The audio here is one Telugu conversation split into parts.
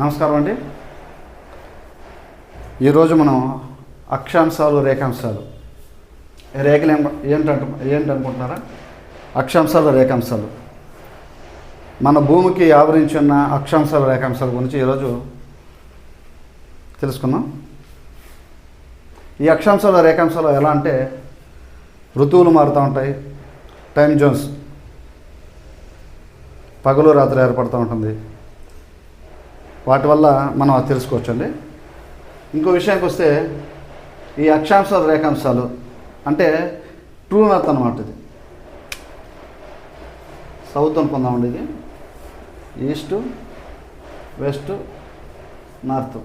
నమస్కారం అండి. ఈరోజు మనం అక్షాంశాలు రేఖాంశాలు. రేఖలు ఏం ఏంటంట ఏంటనుకుంటున్నారా? అక్షాంశాలు రేఖాంశాలు. మన భూమికి ఆవరించి ఉన్న అక్షాంశాలు రేఖాంశాల గురించి ఈరోజు తెలుసుకుందాం. ఈ అక్షాంశాల రేఖాంశాలు ఎలా అంటే ఋతువులు మారుతూ ఉంటాయి. Time zones. పగలు రాత్రి ఏర్పడుతూ ఉంటుంది. వాటి వల్ల మనం అది తెలుసుకోవచ్చండి. ఇంకో విషయానికి వస్తే ఈ అక్షాంశాలు రేఖాంశాలు అంటే ట్రూ నార్త్ అనమాట ఇది. సౌత్ అనుకుందామండి ఇది. East west north.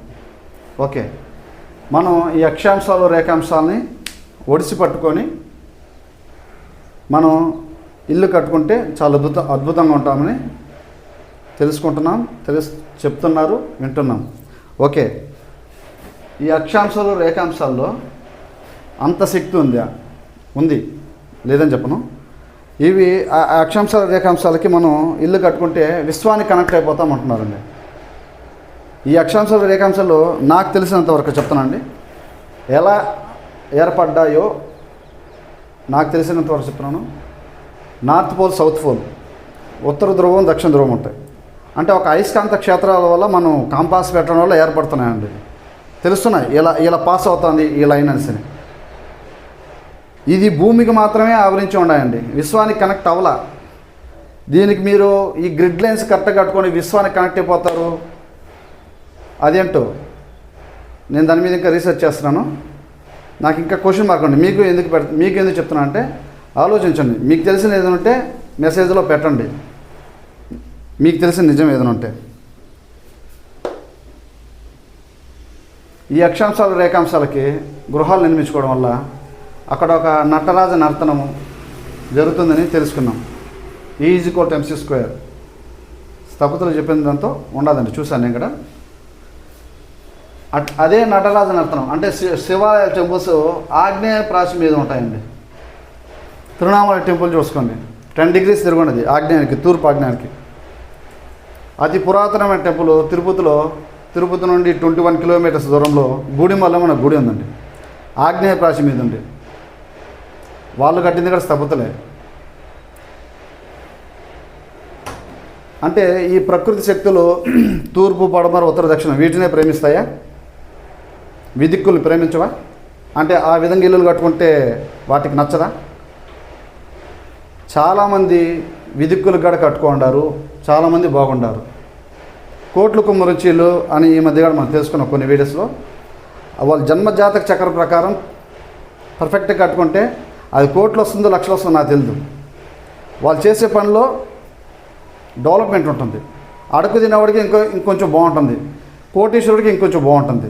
ఓకే. మనం ఈ అక్షాంశాలు రేఖాంశాలని ఒడిసి పట్టుకొని మనం ఇల్లు కట్టుకుంటే చాలా అద్భుత అద్భుతంగా ఉంటామని తెలుసుకుంటున్నాం తెలుసు చెప్తున్నారు వింటున్నాం. ఓకే. ఈ అక్షాంశాలు రేఖాంశాల్లో అంత శక్తి ఉందా? ఉంది. లేదని చెప్పను. ఇవి ఆ అక్షాంశాల రేఖాంశాలకి మనం ఇల్లు కట్టుకుంటే విశ్వానికి కనెక్ట్ అయిపోతాం అంటున్నారండి. ఈ అక్షాంశాల రేఖాంశాలు నాకు తెలిసినంత వరకు చెప్తానండి ఎలా ఏర్పడ్డాయో నాకు తెలిసినంతవరకు చెప్తున్నాను. North pole south pole. ఉత్తర ధ్రువం దక్షిణ ధ్రువం ఉంటాయి. అంటే ఒక అయస్కాంత క్షేత్రాల వల్ల మనం కాంపాస్ పెట్టడం వల్ల ఏర్పడుతున్నాయండి. తెలుస్తున్నాయి. ఇలా ఇలా పాస్ అవుతుంది ఈ లైన్ అనేసి. ఇది భూమికి మాత్రమే ఆవరించి ఉన్నాయండి విశ్వానికి కనెక్ట్ అవ్వలా. దీనికి మీరు ఈ గ్రిడ్ లైన్స్ కరెక్ట్ కట్టుకొని విశ్వానికి కనెక్ట్ అయిపోతారు. అదేంటో? నేను దాని మీద ఇంకా రీసెర్చ్ చేస్తున్నాను. నాకు ఇంకా క్వశ్చన్ మార్క్ ఉంది. మీకు ఎందుకు పెడ మీకు ఎందుకు చెప్తున్నా అంటే ఆలోచించండి. మీకు తెలిసిన ఏదైనా ఉంటే మెసేజ్లో పెట్టండి. మీకు తెలిసిన నిజం ఏదైనా ఉంటే. ఈ అక్షాంశాలు రేఖాంశాలకి గృహాలు నిర్మించుకోవడం వల్ల అక్కడ ఒక నటరాజ నర్తనము జరుగుతుందని తెలుసుకున్నాం. ఈజ్ కోట్ ఎంసీ స్క్వేర్ స్థపతులు చెప్పిన దాంతో ఉండదండి చూశాను నేను ఇక్కడ అట్ అదే నటరాజ నర్తనం అంటే శి- శివాలయ టెంపుల్స్ ఆగ్నేయ ప్రాచి మీద ఉంటాయండి. తిరువణామల టెంపుల్ చూసుకోండి. టెన్ డిగ్రీస్ తిరుగుండదు ఆగ్నేయానికి తూర్పు ఆగ్నేయానికి. అతి పురాతనమైన టెంపుల్ తిరుపతిలో తిరుపతి నుండి ట్వంటీ వన్ కిలోమీటర్స్ దూరంలో గూడిమల్ల మన గుడి ఉందండి. ఆగ్నేయ ప్రాచి మీద ఉంది. వాళ్ళు కట్టింది కూడా స్థపతలే. అంటే ఈ ప్రకృతి శక్తులు తూర్పు పడమర ఉత్తర దక్షిణ వీటినే ప్రేమిస్తాయా? విదిక్కులు ప్రేమించవా? అంటే ఆ విధంగా ఇల్లులు కట్టుకుంటే వాటికి నచ్చదా? చాలామంది విదిక్కులు కూడా కట్టుకుంటారు చాలామంది బాగుండారు. కోట్లు కుమ్మరుచీలు అని ఈ మధ్య కూడా మనం తెలుసుకున్నాం కొన్ని వీడియోస్లో. వాళ్ళ జన్మజాతక చక్ర ప్రకారం పర్ఫెక్ట్గా కట్టుకుంటే అది కోట్లు వస్తుందో లక్షలు వస్తుందో నాకు తెలియదు వాళ్ళు చేసే పనిలో డెవలప్మెంట్ ఉంటుంది. అడుగు తినేవాడికి ఇంకో ఇంకొంచెం బాగుంటుంది. కోటీశ్వరుడికి ఇంకొంచెం బాగుంటుంది.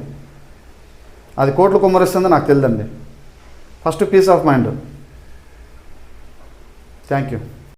అది కోట్లు కుమ్మరిస్తుందో నాకు తెలియదండి first peace of mind thank you